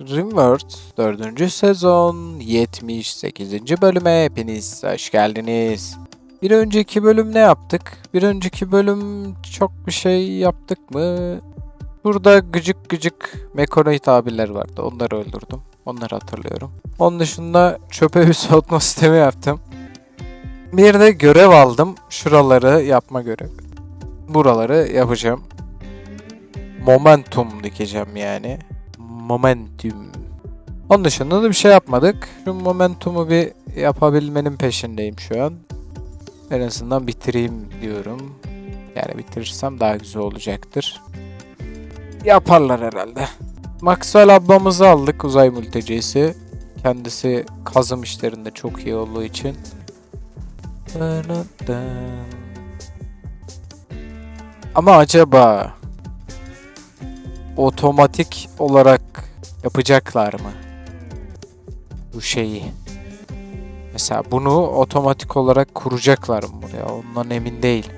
Rimworld 4. sezon 78. bölüme hepiniz hoş geldiniz. Bir önceki bölüm ne yaptık? Bir önceki bölüm çok bir şey yaptık mı? Burada gıcık gıcık Mekonoid abiler vardı. Onları öldürdüm. Onları hatırlıyorum. Onun dışında çöpe bir soğutma sistemi yaptım. Bir de görev aldım. Şuraları yapma görevi. Buraları yapacağım. Momentum dikeceğim yani. Momentum. Onun dışında da bir şey yapmadık. Şu momentumu bir yapabilmenin peşindeyim şu an. En azından bitireyim diyorum. Yani bitirirsem daha güzel olacaktır. Yaparlar herhalde. Maxwell ablamızı aldık uzay mültecisi. Kendisi kazım işlerinde çok iyi olduğu için. Ama acaba otomatik olarak yapacaklar mı? Bu şeyi. Mesela bunu otomatik olarak kuracaklar mı buraya? Ondan emin değil.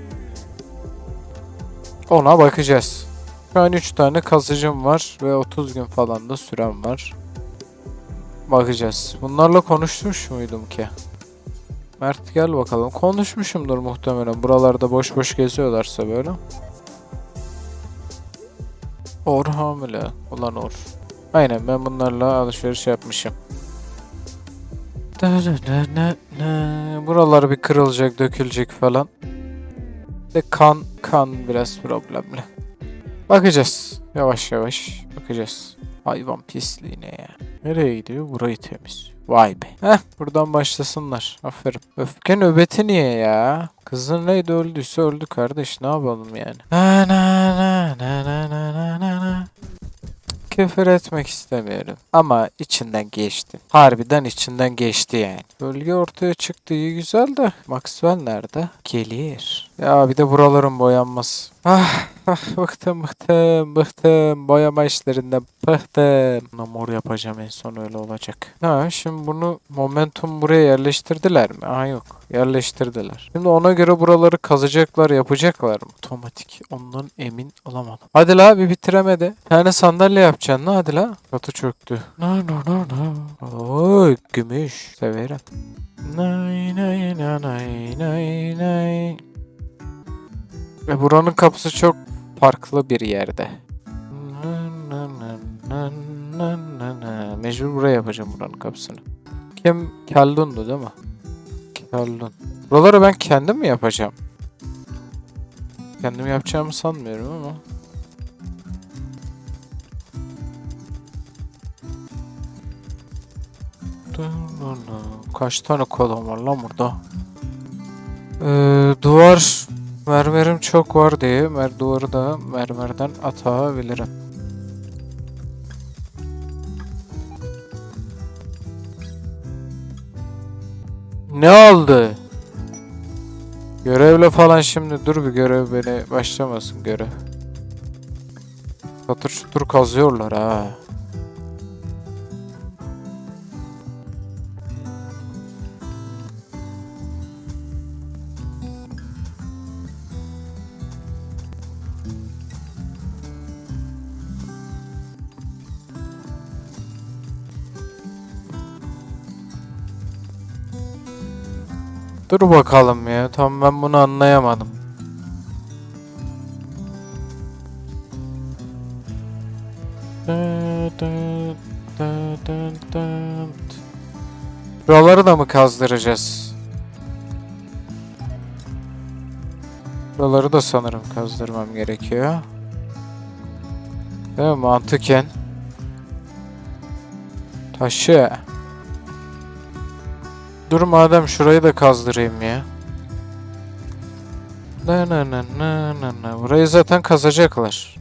Ona bakacağız. Şu an 3 tane kazıcım var ve 30 gün falan da sürem var. Bakacağız. Bunlarla konuşmuş muydum ki? Mert gel bakalım. Konuşmuşumdur muhtemelen. Buralarda boş boş geziyorlarsa böyle. Or hamile. Ulan Or. Aynen ben bunlarla alışveriş yapmışım. Buralar bir kırılacak, dökülecek falan. De kan, kan biraz problemli. Bakacağız. Yavaş yavaş bakacağız. Hayvan pisliğine ya. Nereye gidiyor? Burayı temiz. Vay be. Heh buradan başlasınlar. Aferin. Öfke nöbeti niye ya? Kızın neydi öldüyse öldü kardeş. Ne yapalım yani? Na na na na na na na Küfür etmek istemiyorum. Ama içinden geçti. Harbiden içinden geçti yani. Bölge ortaya çıktı iyi güzel de. Maxwell nerede? Gelir. Ya bir de buraların boyanması. Ah, ah bıktım bıktım bıktım. Boyama işlerinden bıktım. Buna mor yapacağım en son öyle olacak. Ha şimdi bunu momentum buraya yerleştirdiler mi? Aa yok. Yerleştirdiler. Şimdi ona göre buraları kazacaklar yapacaklar mı? Otomatik. Ondan emin olamadım. Hadi la bir bitiremedi. Tane sandalye yapacaksın la hadi la. Katı çöktü. No no no no. Oy gümüş. Severim. Nay nay nay nay nay nay. Ve buranın kapısı çok farklı bir yerde. Mecbur buraya yapacağım buranın kapısını. Kim? Keldun'du değil mi? Keldun. Buraları ben kendim mi yapacağım? Kendim yapacağımı sanmıyorum ama. Kaç tane kolon var lan burada? Ee, duvar mermerim çok var diye mer duvarı da mermerden atabilirim. Ne oldu? Görevle falan şimdi dur bir görev beni başlamasın görev. Satır çutur kazıyorlar ha. Dur bakalım ya. Tam ben bunu anlayamadım. Buraları da mı kazdıracağız? Buraları da sanırım kazdırmam gerekiyor. Değil mi? Mantıken. Taşı. Dur madem şurayı da kazdırayım ya. Na na na na na na. Burayı zaten kazacaklar.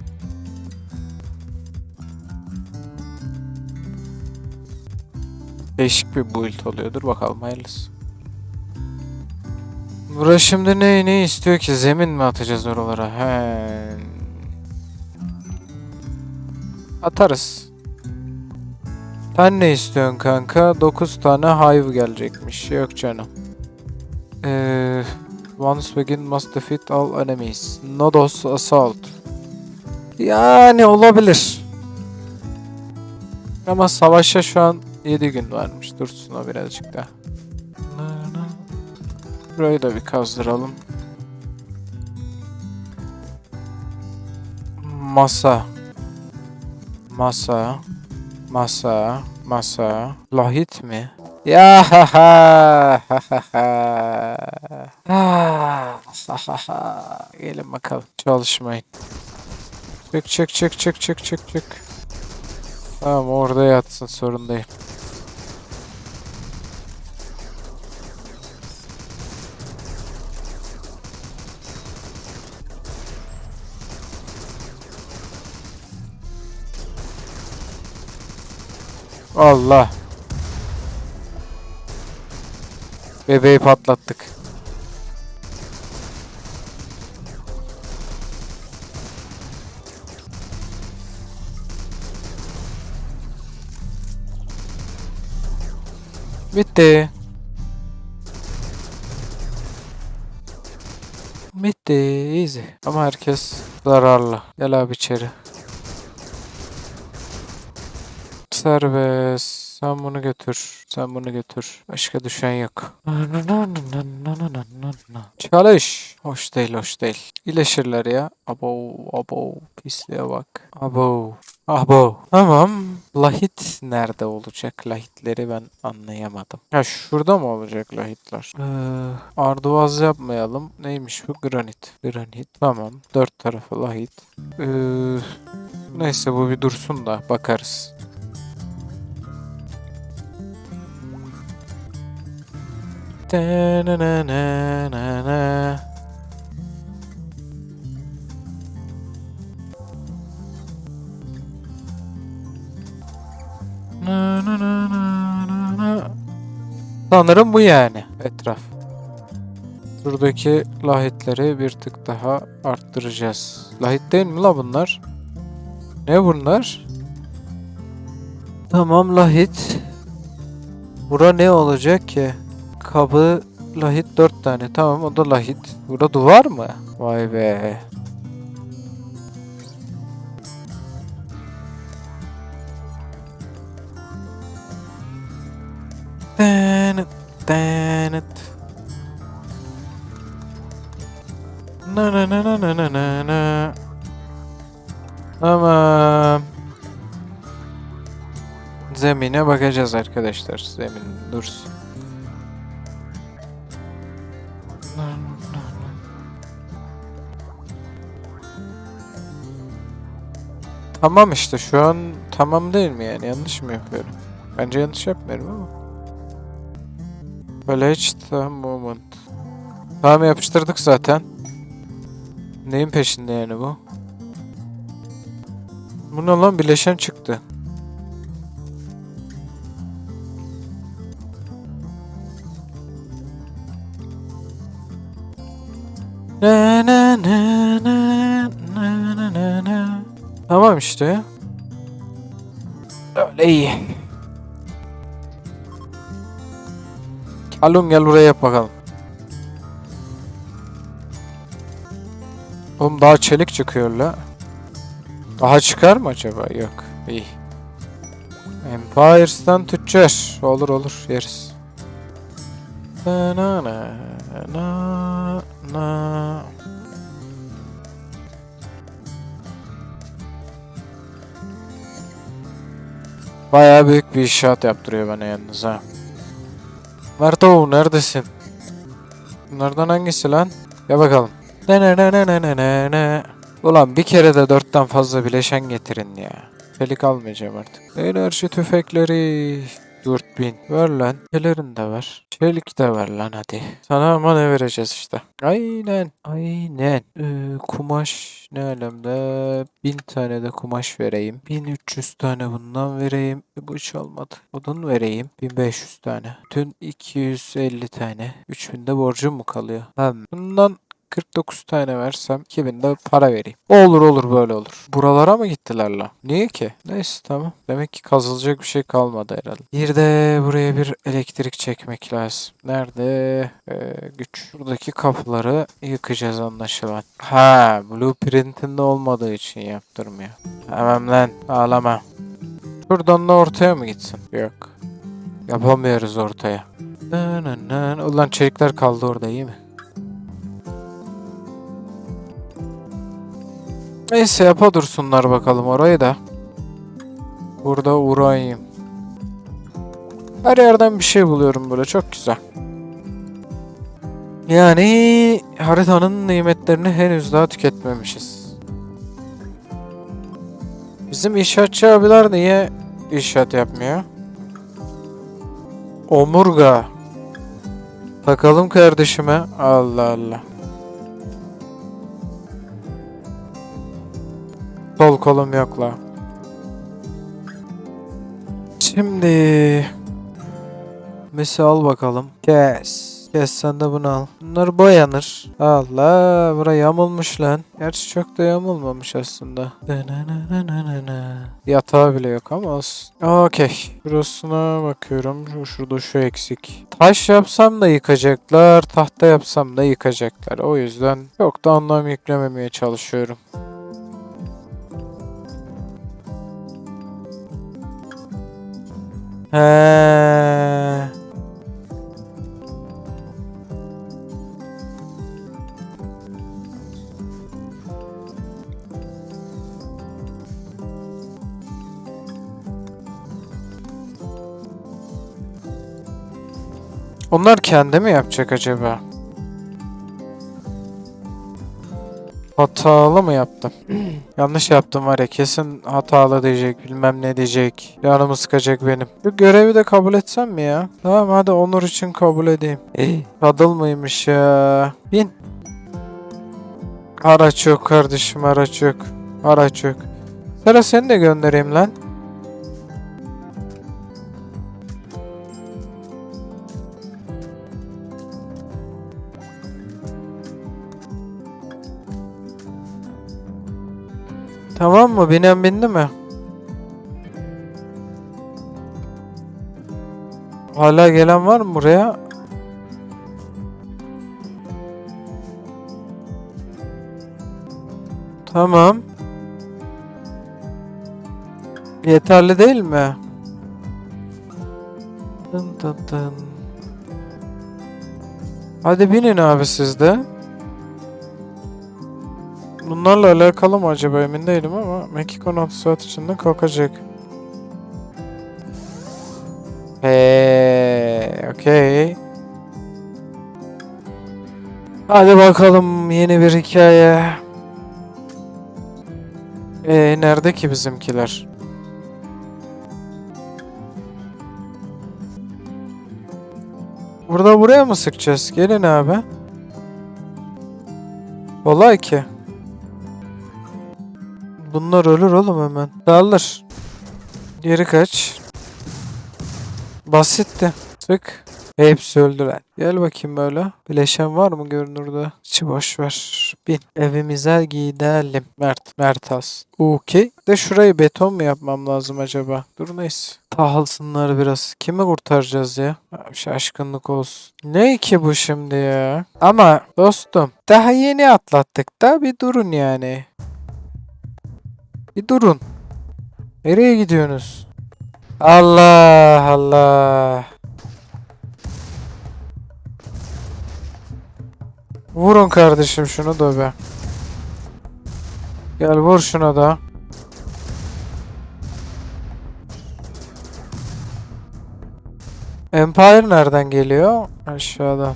Değişik bir build oluyor. Dur bakalım hayırlısı. Burası şimdi ne ne istiyor ki? Zemin mi atacağız oralara? He. Atarız. Sen ne istiyorsun kanka? 9 tane hive gelecekmiş. Yok canım. Eee... Once begin must defeat all enemies. Nodos assault. Yani olabilir. Ama savaşa şu an 7 gün varmış. Dursun o birazcık daha. Burayı da bir kazdıralım. Masa. Masa. Masa. Masa. Lahit mi? Ya ha ha ha ha ha. Ha ha ha. Gelin bakalım. Çalışmayın. Çık çık çık çık çık çık çık. Tamam orada yatsın sorun değil. Allah. Bebeği patlattık. Bitti. Bitti. Easy. Ama herkes zararlı. Gel abi içeri. Serbest. Sen bunu götür. Sen bunu götür. Başka düşen yok. Çalış. Hoş değil, hoş değil. İyileşirler ya. Abo, abo. Pisliğe bak. Abo. Abo. Tamam. Lahit nerede olacak? Lahitleri ben anlayamadım. Ha şurada mı olacak lahitler? Ee, arduvaz yapmayalım. Neymiş bu? Granit. Granit. Tamam. Dört tarafı lahit. Ee, neyse bu bir dursun da bakarız. Da-na-na-na-na-na. Na, na, na, na, na, na. Sanırım bu yani etraf. Buradaki lahitleri bir tık daha arttıracağız. Lahit değil mi la bunlar? Ne bunlar? Tamam lahit. Bura ne olacak ki? Kabı lahit 4 tane. Tamam o da lahit. Burada duvar mı? Vay be. Dınıt. Na na na na na na na na. Tamam. Zemine bakacağız arkadaşlar. Zemin dursun. Tamam işte şu an tamam değil mi yani yanlış mı yapıyorum? Bence yanlış yapmıyorum ama. College the moment. Tamam yapıştırdık zaten. Neyin peşinde yani bu? Bu ne lan bileşen çıktı. Na na na işte. Öyle iyi. Alun gel buraya yap bakalım. Oğlum daha çelik çıkıyor la. Daha çıkar mı acaba? Yok. İyi. Empires'tan tüccar. Olur olur yeriz. Na na na na Bayağı büyük bir inşaat yaptırıyor bana yalnız ha. Merto neredesin? Bunlardan hangisi lan? Gel bakalım. Ne ne ne ne ne ne ne ne. Ulan bir kere de dörtten fazla bileşen getirin ya. Çelik almayacağım artık. Enerji tüfekleri. 4000. Ver lan. Çelerin de ver. Çelik de ver lan hadi. Sana ama ne vereceğiz işte. Aynen. Aynen. Ee, kumaş ne alemde? 1000 tane de kumaş vereyim. 1300 tane bundan vereyim. E, hiç olmadı. Odun vereyim. 1500 tane. Tüm 250 tane. 3000 de borcum mu kalıyor? Hem bundan 49 tane versem 2000 de para vereyim. Olur olur böyle olur. Buralara mı gittiler la? Niye ki? Neyse tamam. Demek ki kazılacak bir şey kalmadı herhalde. Bir de buraya bir elektrik çekmek lazım. Nerede? Ee, güç. Buradaki kapıları yıkacağız anlaşılan. Ha, blueprint'inde olmadığı için yaptırmıyor. Tamam lan ağlama. Buradan da ortaya mı gitsin? Yok. Yapamıyoruz ortaya. Ulan çelikler kaldı orada iyi mi? Neyse yapa dursunlar bakalım orayı da. Burada uğrayayım. Her yerden bir şey buluyorum böyle çok güzel. Yani haritanın nimetlerini henüz daha tüketmemişiz. Bizim inşaatçı abiler niye inşaat yapmıyor? Omurga. Bakalım kardeşime. Allah Allah. Sol kolum yok la. Şimdi Messi al bakalım. Kes. Kes sen de bunu al. Bunlar boyanır. Allah bura yamulmuş lan. Gerçi çok da yamulmamış aslında. Yatağı bile yok ama olsun. Okey. Burasına bakıyorum. Şu, şurada şu eksik. Taş yapsam da yıkacaklar. Tahta yapsam da yıkacaklar. O yüzden çok da anlam yüklememeye çalışıyorum. He. Onlar kendi mi yapacak acaba? Hatalı mı yaptım? Yanlış yaptım var ya kesin hatalı diyecek bilmem ne diyecek. Yanımı sıkacak benim. Bu görevi de kabul etsem mi ya? Tamam hadi onur için kabul edeyim. Kadıl mıymış ya? Bin. Araç yok kardeşim araç yok. Araç yok. Sıra seni de göndereyim lan. Tamam mı? Binen bindi mi? Hala gelen var mı buraya? Tamam. Yeterli değil mi? Dın dın dın. Hadi binin abi siz de. Bunlarla alakalı mı acaba emin değilim ama Mekik 16 saat içinde kalkacak. Eee, okey. Hadi bakalım yeni bir hikaye. Ee, nerede ki bizimkiler? Burada buraya mı sıkacağız? Gelin abi. Olay ki. Bunlar ölür oğlum hemen. Dağılır. Geri kaç. Basitti. Sık. Hepsi öldüler. Gel bakayım böyle. Bileşen var mı görünürde? İçi boş ver. Bin. Evimize gidelim. Mert. Mert az. Okey. De şurayı beton mu yapmam lazım acaba? Dur neyse. Tahılsınlar biraz. Kimi kurtaracağız ya? Şaşkınlık olsun. Ne ki bu şimdi ya? Ama dostum daha yeni atlattık da bir durun yani. Bir durun. Nereye gidiyorsunuz? Allah Allah. Vurun kardeşim şunu da be. Gel vur şuna da. Empire nereden geliyor? Aşağıda.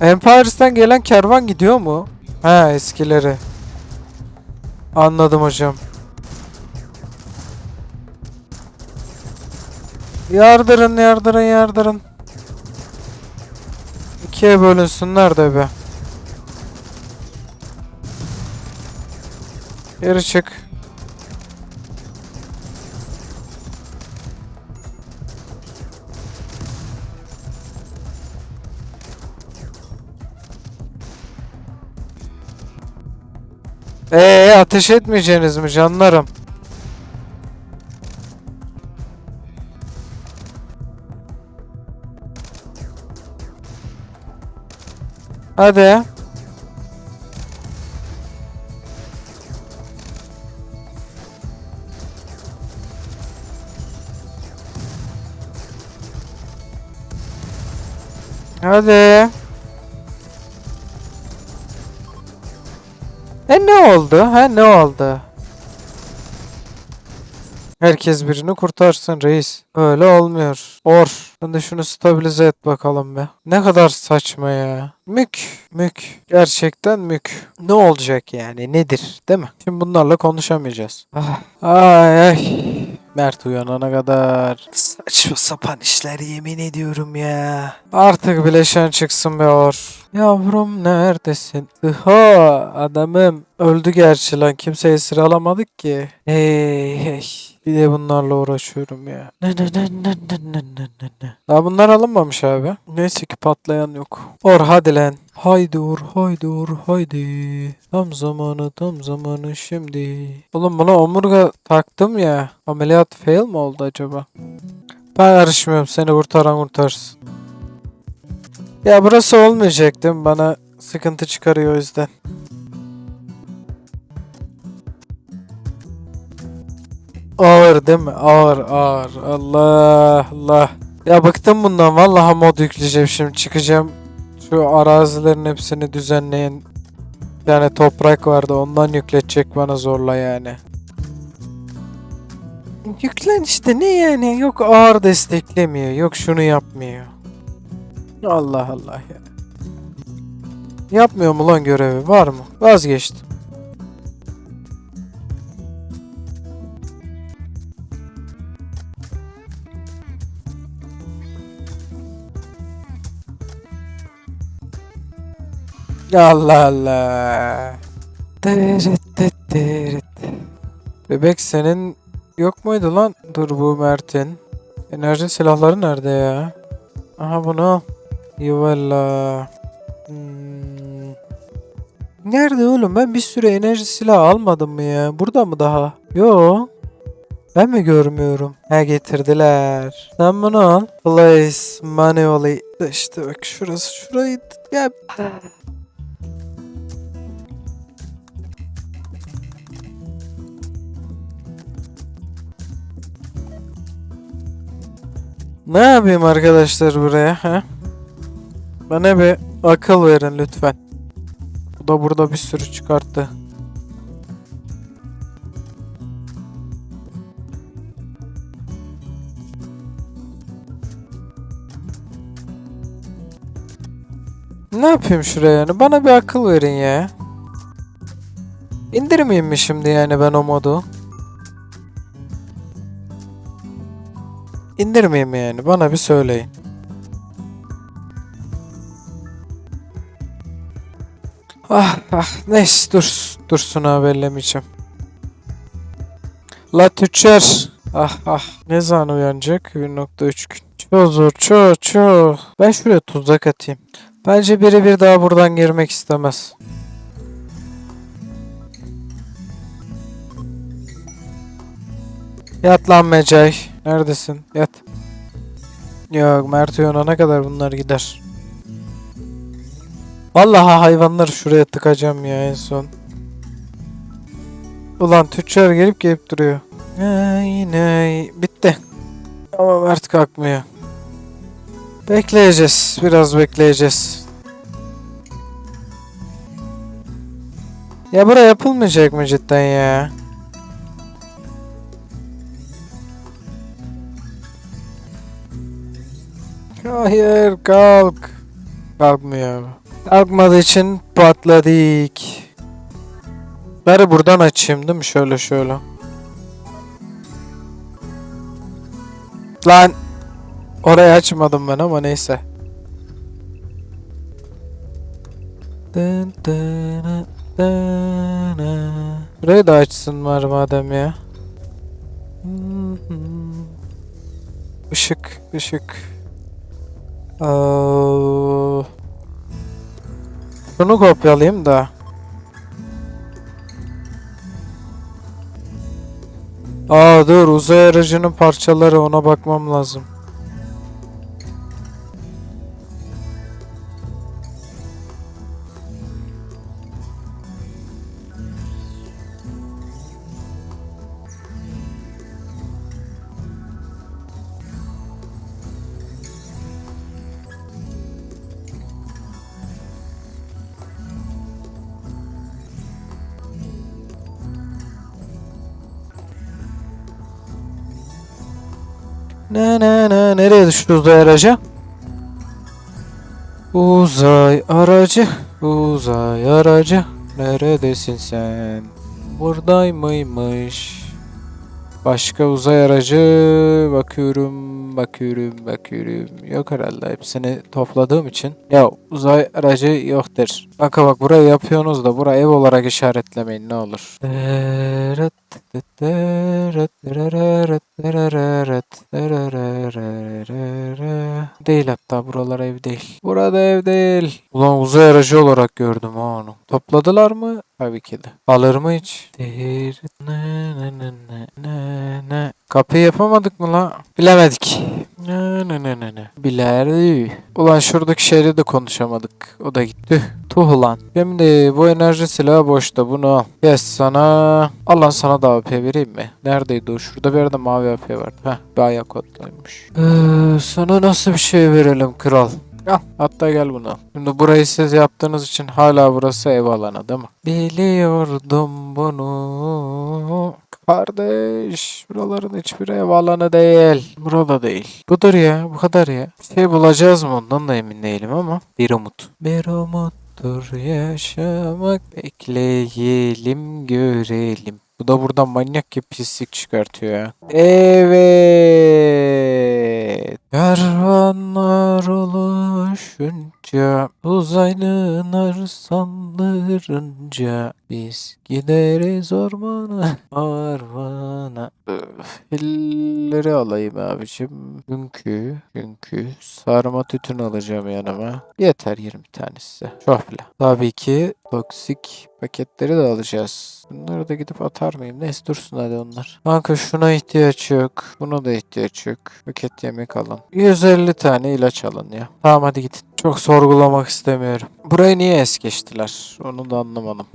Empire'den gelen kervan gidiyor mu? Ha eskileri. Anladım hocam. Yardırın yardırın yardırın. İkiye bölünsünler de be. Geri çık. Ee ateş etmeyeceğiniz mi canlarım? Hadi. Hadi. Oldu? Ha ne oldu? Herkes birini kurtarsın reis. Öyle olmuyor. Or. Sen de şunu stabilize et bakalım be. Ne kadar saçma ya. Mük. Mük. Gerçekten mük. Ne olacak yani? Nedir? Değil mi? Şimdi bunlarla konuşamayacağız. Ah. Ay ay. Mert uyanana kadar. Saçma sapan işler yemin ediyorum ya. Artık bileşen çıksın be or. Yavrum neredesin? Tıha adamım. Öldü gerçi lan. Kimse esir alamadık ki. Hey hey. Bir de bunlarla uğraşıyorum ya. Ne ne ne ne ne ne ne ne ne. Daha bunlar alınmamış abi. Neyse ki patlayan yok. Or hadi lan. Haydi Uğur, haydi Uğur, haydi. Tam zamanı, tam zamanı şimdi. Oğlum buna omurga taktım ya. Ameliyat fail mi oldu acaba? Ben karışmıyorum. Seni kurtaran kurtarsın. Ya burası olmayacak değil mi? Bana sıkıntı çıkarıyor o yüzden. Ağır değil mi? Ağır ağır. Allah Allah. Ya bıktım bundan. Vallahi mod yükleyeceğim şimdi. Çıkacağım. Şu arazilerin hepsini düzenleyin. Bir tane toprak vardı. Ondan yükletecek bana zorla yani. Yüklen işte ne yani? Yok ağır desteklemiyor. Yok şunu yapmıyor. Allah Allah ya. Yapmıyor mu lan görevi? Var mı? Vazgeçtim. Allah Allah. Bebek senin yok muydu lan? Dur bu Mert'in. Enerji silahları nerede ya? Aha bunu al. Yuvala. Hmm. Nerede oğlum? Ben bir sürü enerji silahı almadım mı ya? Burada mı daha? Yo. Ben mi görmüyorum? He getirdiler. Sen bunu al. Place manually. İşte bak şurası şurayı. Ya Ne yapayım arkadaşlar buraya ha? Bana bir akıl verin lütfen. Bu da burada bir sürü çıkarttı. Ne yapayım şuraya yani? Bana bir akıl verin ya. İndirmeyeyim mi şimdi yani ben o modu? İndirmeyeyim mi yani? Bana bir söyleyin. Ah ah neyse dur dursun abi ellemeyeceğim. La tüccar. Ah ah ne zaman uyanacak? 1.3 gün. Çok zor çok çok. Ben şuraya tuzak atayım. Bence biri bir daha buradan girmek istemez. Yat lan Mecai. Neredesin? Yat. Yok Mert uyanana kadar bunlar gider. Vallahi hayvanları şuraya tıkacağım ya en son. Ulan tüccar gelip gelip duruyor. Ay nay. Bitti. Ama Mert kalkmıyor. Bekleyeceğiz. Biraz bekleyeceğiz. Ya bura yapılmayacak mı cidden ya? Hayır kalk. Kalkmıyor. Kalkmadığı için patladık. Bari buradan açayım değil mi? Şöyle şöyle. Lan. Orayı açmadım ben ama neyse. Burayı da açsın var madem ya. Işık, ışık. Aa, Şunu kopyalayayım da. Aa dur uzay aracının parçaları ona bakmam lazım. Ne ne ne nereye düştü uzay aracı? Uzay aracı, uzay aracı, neredesin sen? Buradaymış. Başka uzay aracı bakıyorum, bakıyorum, bakıyorum. Yok herhalde hepsini topladığım için. Ya uzay aracı yoktur. Kanka bak burayı yapıyorsunuz da burayı ev olarak işaretlemeyin ne olur. Değil hatta buralar ev değil. Burada ev değil. Ulan uzay aracı olarak gördüm ha onu. Topladılar mı? Tabii ki de. Alır mı hiç? Kapıyı yapamadık mı la? Bilemedik. Ne ne ne ne ne. Bilerdi. Ulan şuradaki şeyle de konuşamadık. O da gitti. Tuh ulan. Şimdi bu enerji silahı boşta. Bunu al. Yes sana. Al lan sana da AP vereyim mi? Neredeydi o? Şurada bir yerde mavi AP vardı. Heh. Bir ayak kodlaymış. Ee, sana nasıl bir şey verelim kral? Al. Hatta gel bunu. Şimdi burayı siz yaptığınız için hala burası ev alanı değil mi? Biliyordum bunu. Kardeş, buraların hiçbir ev alanı değil. Burada değil. Budur ya, bu kadar ya. Şey bulacağız mı ondan da emin değilim ama. Bir umut. Bir umuttur yaşamak. Bekleyelim, görelim. Bu da buradan manyak gibi pislik çıkartıyor ya. Evet. Kervanlar oluşunca Uzaylılar saldırınca Biz gideriz ormana Ormana Öf, Hilleri alayım abicim Çünkü Çünkü Sarma tütün alacağım yanıma Yeter 20 tane size Çok bile Tabii ki Toksik paketleri de alacağız. Bunları da gidip atar mıyım? Neyse dursun hadi onlar. Kanka şuna ihtiyaç yok. Buna da ihtiyaç yok. Paket yemek alın. 150 tane ilaç alın ya. Tamam hadi gidin. Çok sorgulamak istemiyorum. Burayı niye es geçtiler? Onu da anlamadım.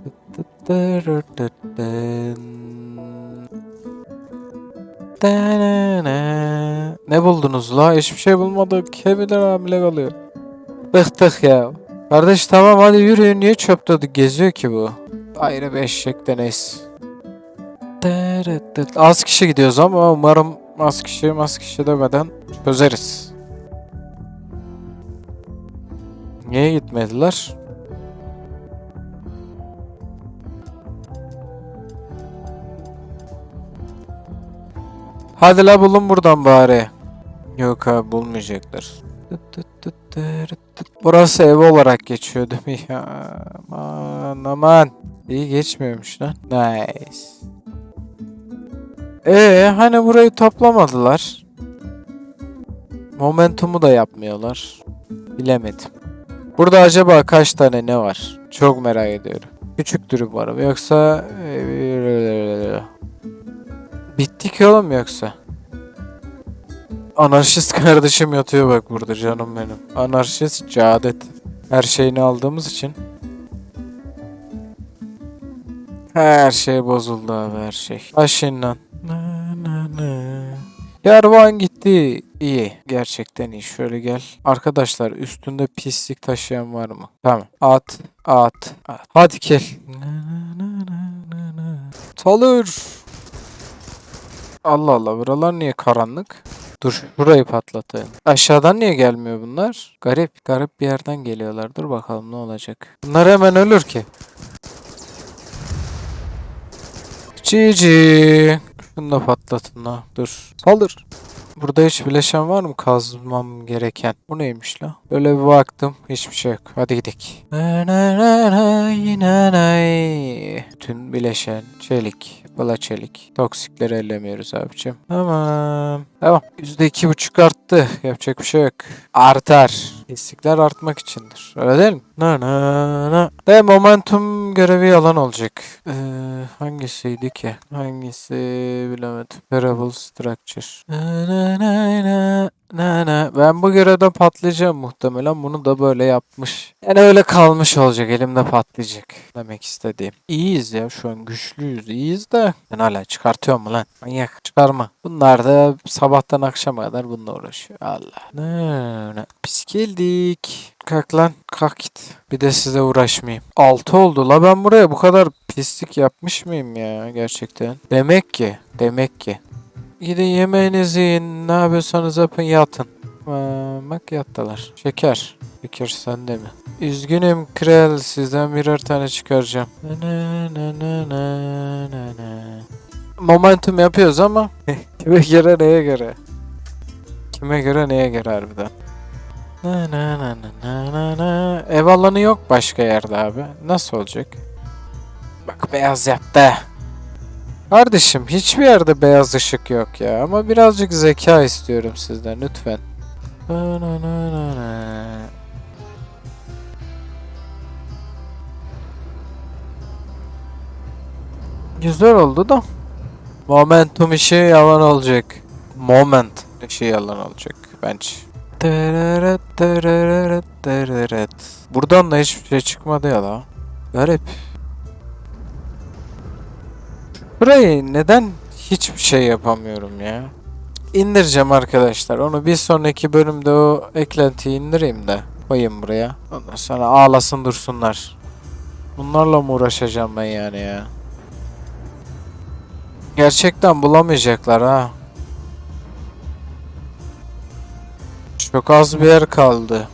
Ne buldunuz la? Hiçbir şey bulmadık. Kemiler hamile kalıyor. Bıktık ya. Kardeş tamam hadi yürüyün. Niye çöpte geziyor ki bu? Ayrı bir eşek de neyse. Dırıt. Az kişi gidiyoruz ama umarım az kişi az kişi demeden çözeriz. Niye gitmediler? Hadi la bulun buradan bari. Yok abi bulmayacaklar. Burası ev olarak geçiyor değil mi ya? Aman aman. İyi geçmiyormuş lan. Nice. Ee hani burayı toplamadılar. Momentumu da yapmıyorlar. Bilemedim. Burada acaba kaç tane ne var? Çok merak ediyorum. Küçüktür umarım. Yoksa... Bitti ki oğlum yoksa. Anarşist kardeşim yatıyor bak burada canım benim. Anarşist Cadet. Her şeyini aldığımız için. Her şey bozuldu abi her şey. Başından. Kervan gitti. İyi. Gerçekten iyi. Şöyle gel. Arkadaşlar üstünde pislik taşıyan var mı? Tamam. At. At. at. Hadi gel. Salır. Allah Allah. Buralar niye karanlık? Dur şurayı patlatayım. Aşağıdan niye gelmiyor bunlar? Garip. Garip bir yerden geliyorlar. Dur bakalım ne olacak. Bunlar hemen ölür ki. Cici. Şunu da patlatın la. Dur. Saldır. Burada hiç bileşen var mı kazmam gereken? Bu neymiş la? Böyle bir baktım. Hiçbir şey yok. Hadi gidelim. Tüm bileşen. Çelik. Bala çelik. Toksikleri ellemiyoruz abicim. Tamam. Tamam. Yüzde iki buçuk arttı. Yapacak bir şey yok. Artar. İstikler artmak içindir. Öyle değil mi? Na na na. De momentum görevi yalan olacak. Ee, hangisiydi ki? Hangisi bilemedim. Variable structure. Na na na na. Na na. Ben bu görevde patlayacağım muhtemelen. Bunu da böyle yapmış. Yani öyle kalmış olacak. Elimde patlayacak. Demek istediğim. İyiyiz ya şu an. Güçlüyüz. iyiyiz de. Ben hala çıkartıyor mu lan? Manyak. Çıkarma. Bunlar da sabahtan akşama kadar bununla uğraşıyor. Allah. Ne ne. Pis geldik. Kalk lan. Kalk git. Bir de size uğraşmayayım. 6 oldu la ben buraya bu kadar pislik yapmış mıyım ya gerçekten? Demek ki. Demek ki. Gidin yemeğinizi yiyin. Ne yapıyorsanız yapın yatın. Aa, bak yattılar. Şeker. Şeker sende mi? Üzgünüm kral. Sizden birer tane çıkaracağım. Na na na na na na. Momentum yapıyoruz ama kime göre neye göre? Kime göre neye göre harbiden? Na na na na na na. Ev alanı yok başka yerde abi. Nasıl olacak? Bak beyaz yaptı. Kardeşim hiçbir yerde beyaz ışık yok ya. Ama birazcık zeka istiyorum sizden lütfen. Na na na na na. Güzel oldu da. Momentum işi yalan olacak. Moment işi yalan olacak bence. Buradan da hiçbir şey çıkmadı ya la. Garip. Burayı neden hiçbir şey yapamıyorum ya? İndireceğim arkadaşlar. Onu bir sonraki bölümde o eklentiyi indireyim de koyayım buraya. Ondan sonra ağlasın dursunlar. Bunlarla mı uğraşacağım ben yani ya? Gerçekten bulamayacaklar ha. Çok az bir yer kaldı.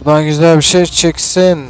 Buradan güzel bir şey çıksın.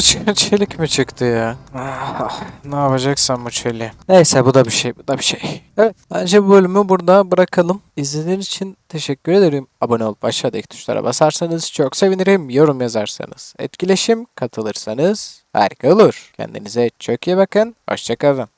Çıka çelik mi çıktı ya? Ah, ne yapacaksam bu çeliği. Neyse bu da bir şey, bu da bir şey. Evet, bence bu bölümü burada bırakalım. İzlediğiniz için teşekkür ederim. Abone olup aşağıdaki tuşlara basarsanız çok sevinirim. Yorum yazarsanız, etkileşim katılırsanız harika olur. Kendinize çok iyi bakın. Hoşçakalın.